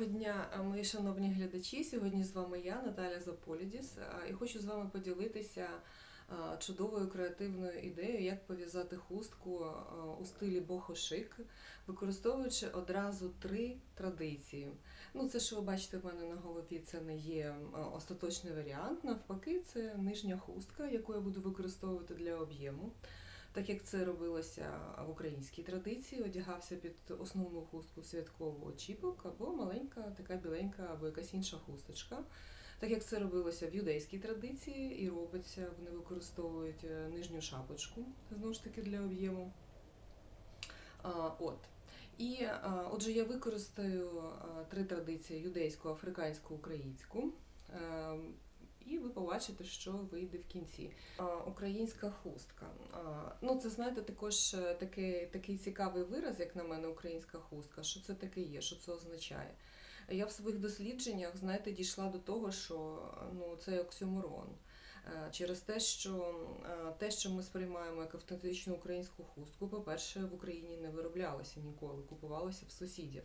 Доброго дня, мої шановні глядачі. Сьогодні з вами я, Наталя Заполідіс, і хочу з вами поділитися чудовою креативною ідеєю, як пов'язати хустку у стилі бохо-шик, використовуючи одразу три традиції. Ну, це, що ви бачите в мене на голові, це не є остаточний варіант. Навпаки, це нижня хустка, яку я буду використовувати для об'єму. Так як це робилося в українській традиції, одягався під основну хустку святкову очіпок або маленька, така біленька, або якась інша хусточка. Так як це робилося в юдейській традиції і робиться, вони використовують е, нижню шапочку, знову ж таки для об'єму. От. І отже, я використаю три традиції: юдейську, африканську, українську. І ви побачите, що вийде в кінці. Українська хустка. Ну, це знаєте, також е, такий, такий цікавий вираз, як на мене, українська хустка. Що це таке є, що це означає? Я в своїх дослідженнях, знаєте, дійшла до того, що ну, це оксюморон. Е, Через те, що е, те, що ми сприймаємо як автентичну українську хустку, по-перше, в Україні не вироблялося ніколи, купувалося в сусідів.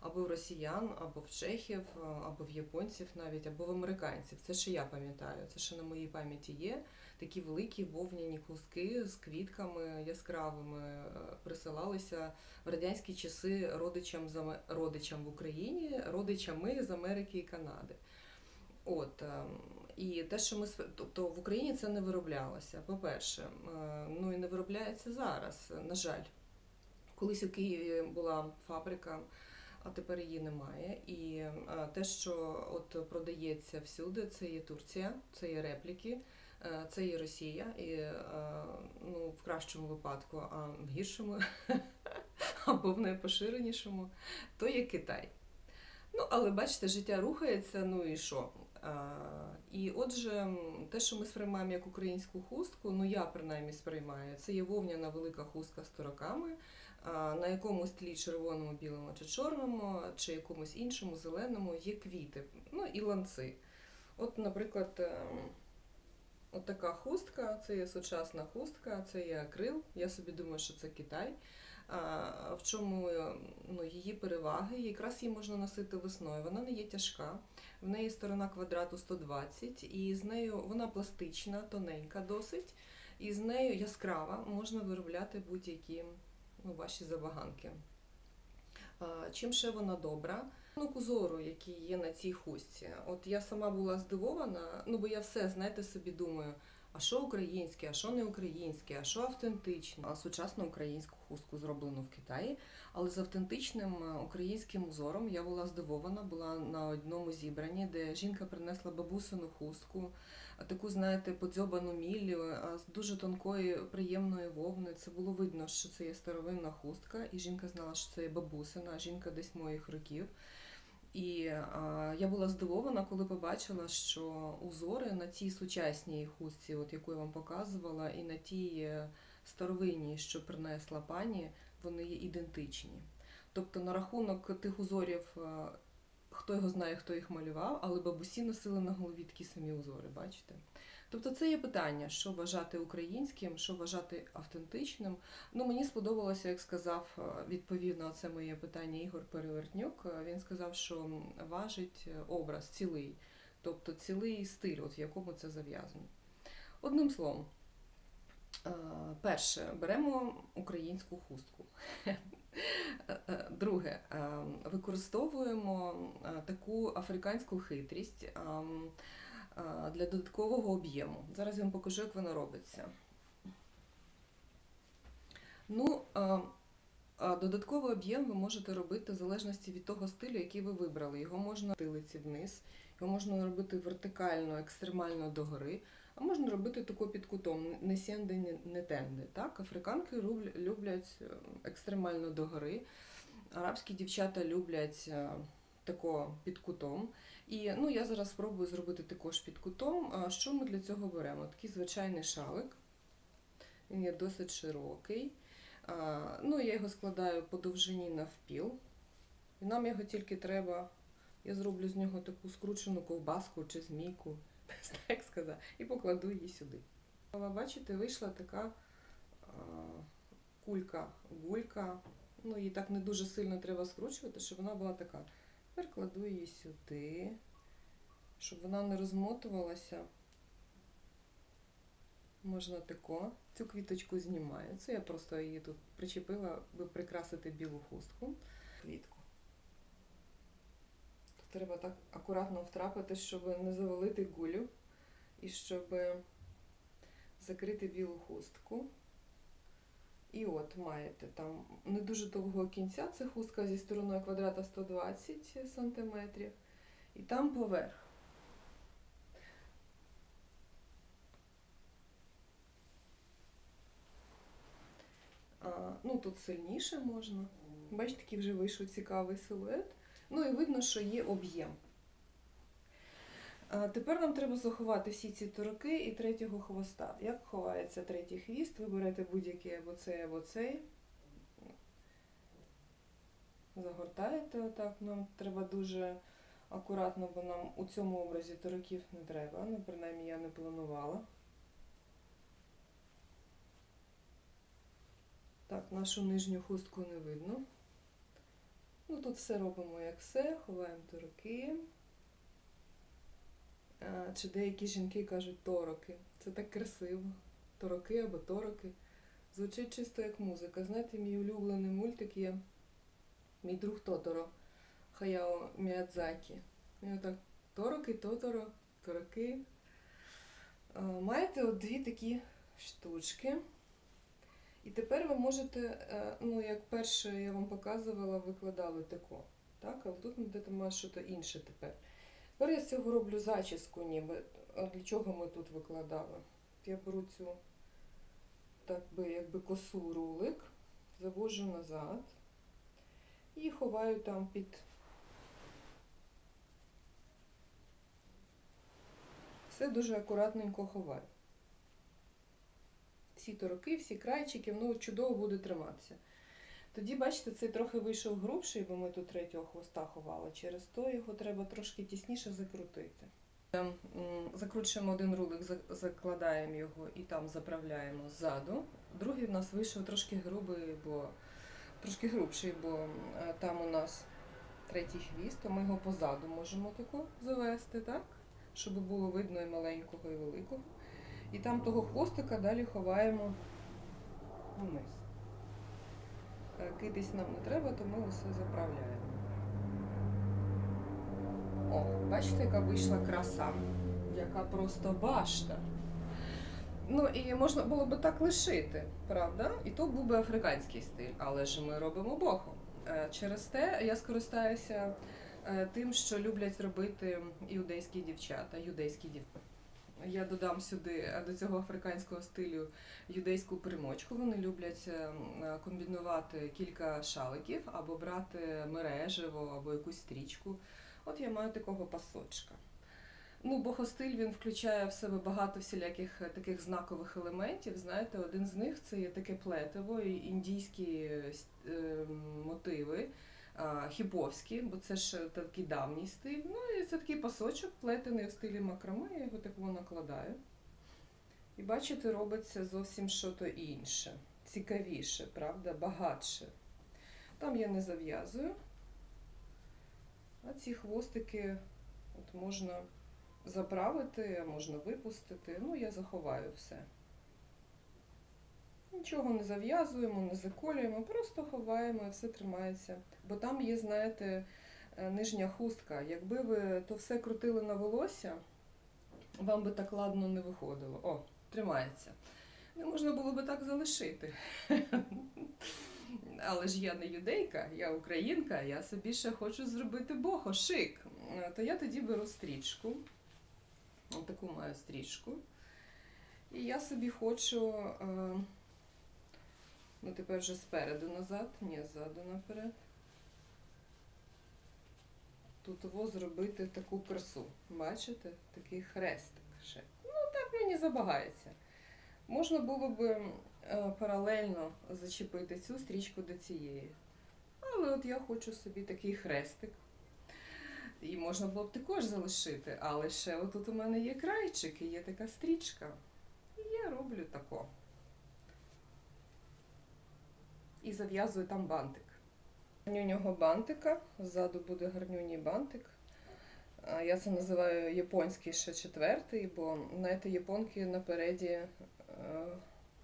Або в росіян, або в чехів, е, або в японців навіть, або в американців. Це ще я пам'ятаю, це ще на моїй пам'яті є. Такі великі вовняні хустки з квітками яскравими е, присилалися в радянські часи родичам з родичам в Україні, родичами з Америки і Канади. От е, і те, що ми тобто в Україні це не вироблялося. По-перше, Е, ну і не виробляється зараз, на жаль. Колись у Києві була фабрика, а тепер її немає. І е, те, що от продається всюди, це є Турція, це є репліки, е, це є Росія, і е, ну, в кращому випадку, а в гіршому або в найпоширенішому, то є Китай. Ну, але бачите, життя рухається, ну і що? А, і отже, те, що ми сприймаємо як українську хустку, ну я принаймні сприймаю, це є вовняна велика хустка з тороками, а, на якомусь тлі червоному, білому чи чорному, чи якомусь іншому зеленому є квіти, ну і ланци. От, наприклад, ем, от така хустка, це є сучасна хустка, це є акрил. Я собі думаю, що це Китай. А, в чому ну, її переваги? Якраз її можна носити весною. Вона не є тяжка. В неї сторона квадрату 120, і з нею вона пластична, тоненька досить, і з нею яскрава можна виробляти будь-які ваші забаганки. Чим ще вона добра? Ну, узору, який є на цій хустці. От я сама була здивована, ну бо я все, знаєте, собі думаю, а що українське, а що не українське, а що автентичне. А сучасну українську хустку зроблено в Китаї, але з автентичним е, українським узором я була здивована, була на одному зібранні, де жінка принесла бабусину хустку, таку, знаєте, подзьобану міллю, а з дуже тонкої, приємної вовни. Це було видно, що це є старовинна хустка, і жінка знала, що це є бабусина, жінка десь моїх років. І а, я була здивована, коли побачила, що узори на цій сучасній хустці, от яку я вам показувала, і на тій е, старовинній, що принесла пані, вони є ідентичні. Тобто на рахунок тих узорів, е, хто його знає, хто їх малював, але бабусі носили на голові такі самі узори, бачите? Тобто це є питання, що вважати українським, що вважати автентичним. Ну, мені сподобалося, як сказав, е, відповів на це моє питання Ігор Перевертнюк. Е, Він сказав, що важить е, образ цілий, тобто цілий стиль, от в якому це зав'язано. Одним словом, перше, беремо українську хустку. Друге, використовуємо таку африканську хитрість для додаткового об'єму. Зараз я вам покажу, як воно робиться. Ну, е, додатковий об'єм ви можете робити в залежності від того стилю, який ви вибрали. Його можна тилиці вниз, його можна робити вертикально, екстремально догори, а можна робити тако під кутом, не сенди, не- тенди. Так? Африканки люблять е, екстремально догори, арабські дівчата люблять е, тако під кутом. І ну, я зараз спробую зробити також під кутом. Що ми для цього беремо? Такий звичайний шалик. Він є досить широкий. Ну, я його складаю по довжині навпіл. І нам його тільки треба. Я зроблю з нього таку скручену ковбаску чи змійку, як сказати, і покладу її сюди. Бачите, вийшла така кулька, гулька. Ну, її так не дуже сильно треба скручувати, щоб вона була така Тепер кладу її сюди, щоб вона не розмотувалася. Можна тако. Цю квіточку знімаю. Це я просто її тут причепила, аби прикрасити білу хустку. Квітку. Тут треба так акуратно втрапити, щоб не завалити гулю і щоб закрити білу хустку. І от маєте там не дуже довгого кінця, це хустка зі стороною квадрата 120 см. І там поверх. А, ну тут сильніше можна. Бачите, такий вже вийшов цікавий силует. Ну і видно, що є об'єм. Тепер нам треба заховати всі ці туроки і третього хвоста. Як ховається третій хвіст? Ви берете будь-який або цей, або цей. Загортаєте отак. Нам треба дуже акуратно, бо нам у цьому образі туроків не треба. Ну, принаймні я не планувала. Так, нашу нижню хустку не видно. Ну, тут все робимо як все, ховаємо туроки. А, Чи деякі жінки кажуть тороки. Це так красиво. Тороки або тороки. Звучить чисто як музика. Знаєте, мій улюблений мультик є мій друг Тоторо Хаяо Міядзакі. І отак тороки, тоторо, тороки. Маєте от дві такі штучки. І тепер ви можете, е, ну, як перше я вам показувала, викладали тако. Так? А тут будете мати щось інше тепер. Тепер я з цього роблю зачіску, ніби. А для чого ми тут викладали? Я беру цю так би, якби косу рулик, завожу назад і ховаю там під. Все дуже акуратненько ховаю. Всі тороки, всі крайчики, воно чудово буде триматися. Тоді, бачите, цей трохи вийшов грубший, бо ми тут третього хвоста ховали. Через то його треба трошки тісніше закрутити. Закручуємо один рулик, закладаємо його і там заправляємо ззаду. Другий в нас вийшов трошки грубий, бо трошки грубший, бо е, там у нас третій хвіст, то ми його позаду можемо тако завести, так? Щоб було видно і маленького, і великого. І там того хвостика далі ховаємо вниз. Китись нам не треба, то ми усе заправляємо. О, бачите, яка вийшла краса, яка просто башта. Ну і можна було би так лишити, правда? І то був би африканський стиль, але ж ми робимо бохо. Е, Через те я скористаюся е, тим, що люблять робити іудейські дівчата, юдейські дівчата. Я додам сюди е, до цього африканського стилю юдейську примочку. Вони люблять е, комбінувати кілька шаликів або брати мережево, або якусь стрічку. От я маю такого пасочка. Ну, богостиль він включає в себе багато всіляких е, таких знакових елементів. Знаєте, один з них це є таке плетиво і індійські е, е, мотиви, хіповські, бо це ж такий давній стиль. Ну і це такий пасочок, плетений в стилі макраме, я його так накладаю. І бачите, робиться зовсім що-то інше, цікавіше, правда, багатше. Там я не зав'язую. А ці хвостики от можна заправити, можна випустити. Ну, я заховаю все. Нічого не зав'язуємо, не заколюємо, просто ховаємо і все тримається. Бо там є, знаєте, е, нижня хустка. Якби ви то все крутили на волосся, вам би так ладно не виходило. О, тримається. Не можна було би так залишити. Але ж я не юдейка, я українка, я собі ще хочу зробити бохо, шик. Е, То я тоді беру стрічку. Таку маю стрічку. І я собі хочу, е, ну тепер вже спереду назад, ні, ззаду наперед. Тут зробити таку красу. Бачите? Такий хрестик ще. Ну, так мені забагається. Можна було б е, паралельно зачепити цю стрічку до цієї. Але от я хочу собі такий хрестик. І можна було б також залишити, але ще отут у мене є крайчик і є така стрічка. І я роблю тако. І зав'язую там бантик. гарнюнього бантика. Ззаду буде гарнюній бантик. Я це називаю японський ще четвертий, бо знаєте, японки напереді е,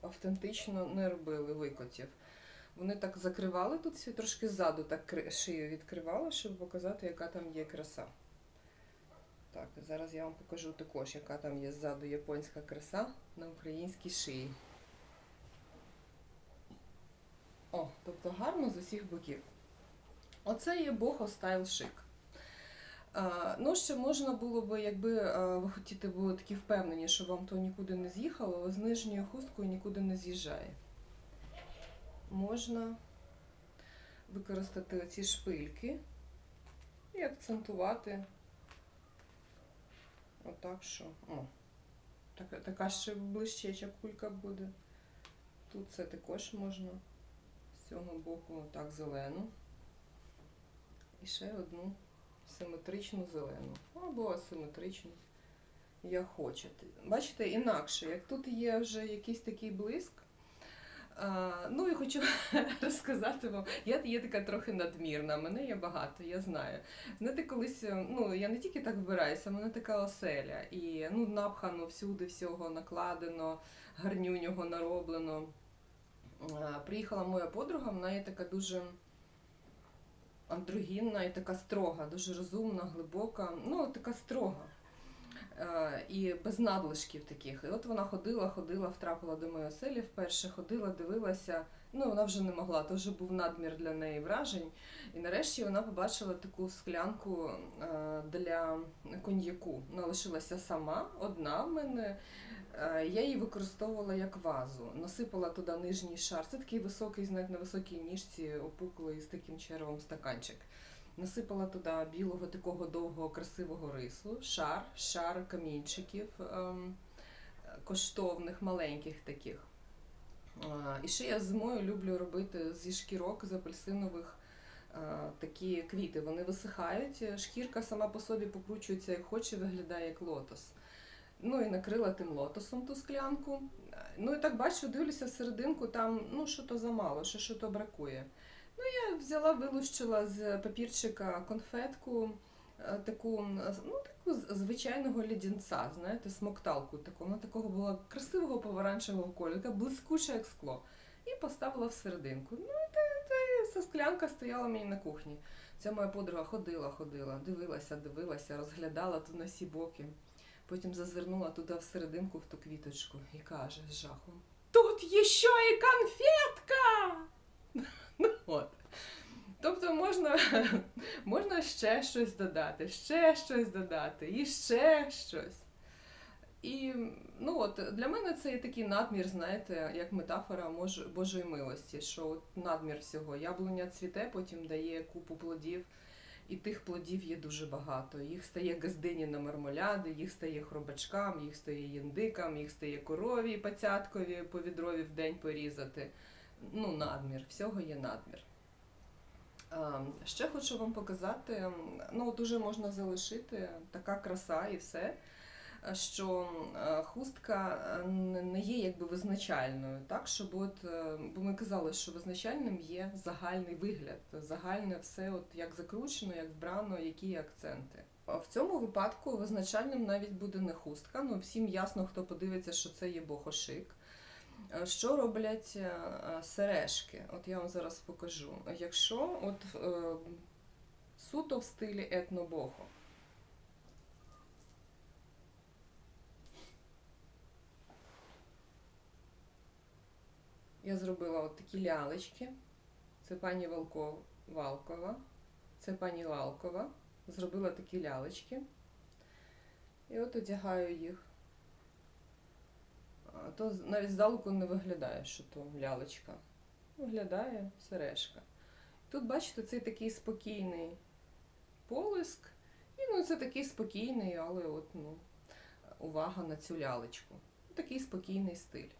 автентично не робили викотів. Вони так закривали тут всі, трошки ззаду так шию відкривали, щоб показати, яка там є краса. Так, зараз я вам покажу також, яка там є ззаду японська краса на українській шиї. О, тобто гарно з усіх боків. Оце є бохо стайл шик. Ну, ще можна було би, якби ви хотіте були такі впевнені, що вам то нікуди не з'їхало, але з нижньою хусткою нікуди не з'їжджає. Можна використати оці шпильки і акцентувати. Отак що. О, така, така ще блищеча кулька буде. Тут це також можна з цього боку отак зелену. І ще одну симетричну зелену. Або асиметричну. Як хочете. Бачите, інакше, як тут є вже якийсь такий блиск. А, ну і хочу розказати вам, я є така трохи надмірна, мене є багато, я знаю. Знаєте, колись, е, ну я не тільки так вбираюся, мене така оселя. І ну, напхано всюди всього накладено, гарнюнього нароблено. А, Приїхала моя подруга, вона є така дуже андрогінна і така строга, дуже розумна, глибока, ну така строга. Е, І без надлишків таких. І от вона ходила, ходила, втрапила до моєї оселі вперше, ходила, дивилася. Ну, вона вже не могла, то вже був надмір для неї вражень. І нарешті вона побачила таку склянку е, для коньяку. Вона лишилася сама, одна в мене. Е, Я її використовувала як вазу. Насипала туди нижній шар. Це такий високий, знаєте, на високій ніжці опуклий з таким червом стаканчик. Насипала туди білого такого довгого красивого рису, шар, шар камінчиків ем, коштовних, маленьких таких. А, І ще я зимою люблю робити зі шкірок з апельсинових а, такі квіти. Вони висихають, шкірка сама по собі покручується як хоче, виглядає як лотос. Ну і накрила тим лотосом ту склянку. Ну і так бачу, дивлюся всерединку, там ну що то замало, що що то бракує. Ну я взяла, вилущила з папірчика конфетку, е, таку, ну, таку звичайного лідінця, знаєте, смокталку таку. Вона такого була красивого помаранчевого кольору, така блискуча, як скло. І поставила всерединку. Ну і та, та, ця склянка стояла мені на кухні. Ця моя подруга ходила, ходила, дивилася, дивилася, розглядала тут на всі боки. Потім зазирнула туди всерединку в ту квіточку і каже з жахом: Тут є ще і конфетка! Ну, От. Тобто можна, можна ще щось додати, ще щось додати, і ще щось. І ну от, для мене це є такий надмір, знаєте, як метафора Божої милості, що от надмір всього. Яблуня цвіте, потім дає купу плодів, і тих плодів є дуже багато. Їх стає газдині на мармоляди, їх стає хробачкам, їх стає єндикам, їх стає корові, пацяткові по відрові в день порізати. Ну, надмір, всього є надмір. Ще хочу вам показати, ну от уже можна залишити така краса і все, е, що е, хустка е, не є якби визначальною, так, щоб от, бо ми казали, що визначальним є загальний вигляд, загальне все, от як закручено, як вбрано, які акценти. В цьому випадку визначальним навіть буде не хустка. Ну всім ясно, хто подивиться, що це є бохошик. Е, Що роблять е, е, сережки? От я вам зараз покажу. Якщо от суто в стилі етнобохо. Я зробила от такі лялечки. Це пані Валко... Валкова, це пані Лалкова. Зробила такі лялечки. І от одягаю їх. То навіть здалеку не виглядає, що то лялечка. Виглядає сережка. Тут, бачите, цей такий спокійний полиск. І ну, це такий спокійний, але от, ну, увага на цю лялечку. Такий спокійний стиль.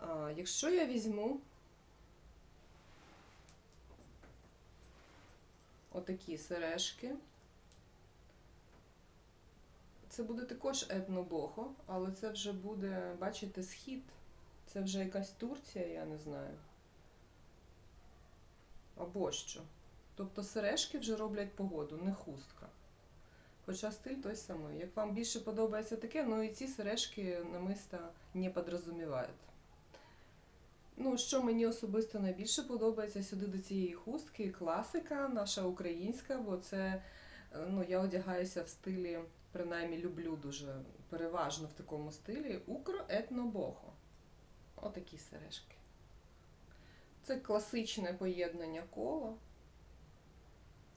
А, якщо я візьму отакі сережки, це буде також етнобохо, але це вже буде, бачите, схід. Це вже якась Турція, я не знаю. Або що. Тобто сережки вже роблять погоду, не хустка. Хоча стиль той самий. Як вам більше подобається таке, ну і ці сережки намиста не підрозумівають. Ну, що мені особисто найбільше подобається сюди до цієї хустки, класика, наша українська, бо це е, ну, я одягаюся в стилі, принаймні люблю дуже переважно в такому стилі укро етно. Отакі сережки. Це класичне поєднання кола,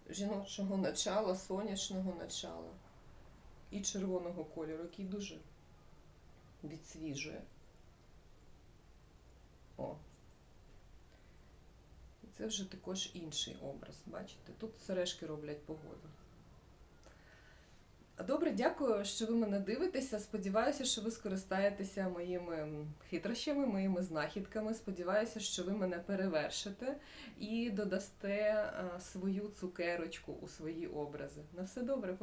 жіночого начала, сонячного начала і червоного кольору, який дуже відсвіжує. О. Це вже також інший образ. Бачите? Тут сережки роблять погоду. Добре, дякую, що ви мене дивитеся. Сподіваюся, що ви скористаєтеся моїми хитрощами, моїми знахідками. Сподіваюся, що ви мене перевершите і додасте свою цукерочку у свої образи. На все добре.